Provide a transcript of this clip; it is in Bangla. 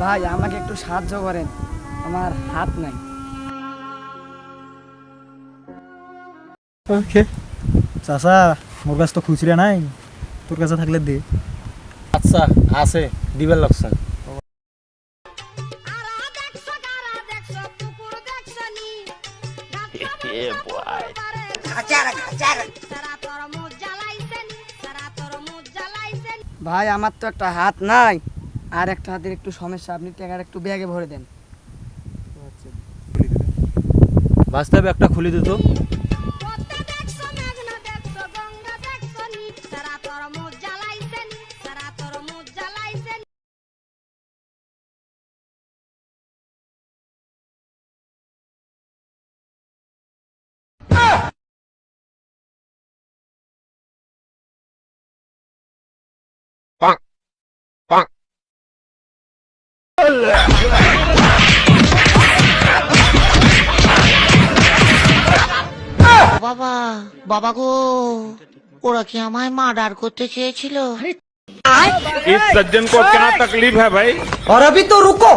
ভাই আমাকে একটু সাহায্য করেন। আমার হাত নাই। ওকে। চাচা মোর কাছে তো খুচরা নাই। তোর কাছে থাকলে দে। আচ্ছা আছে। দিবার লাগছেন আরা দেখছ গারা দেখছ কুকুর দেখছ নি খাচার খাচার সারা তোর মুখ জ্বালাইছেন সারা তোর মুখ জ্বালাইছেন ভাই আমার তো একটা হাত নাই। আর একটা হাতের একটু সমস্যা, আপনি টাকাটা একটু ব্যাগে ভরে দেন। বাস্তবে একটা খুলে দিত। বাবা বাবা গো ওরা কি আমায় মার্ডার করতে চেয়েছিল इस सज्जन को क्या तकलीफ है भाई और अभी तो रुको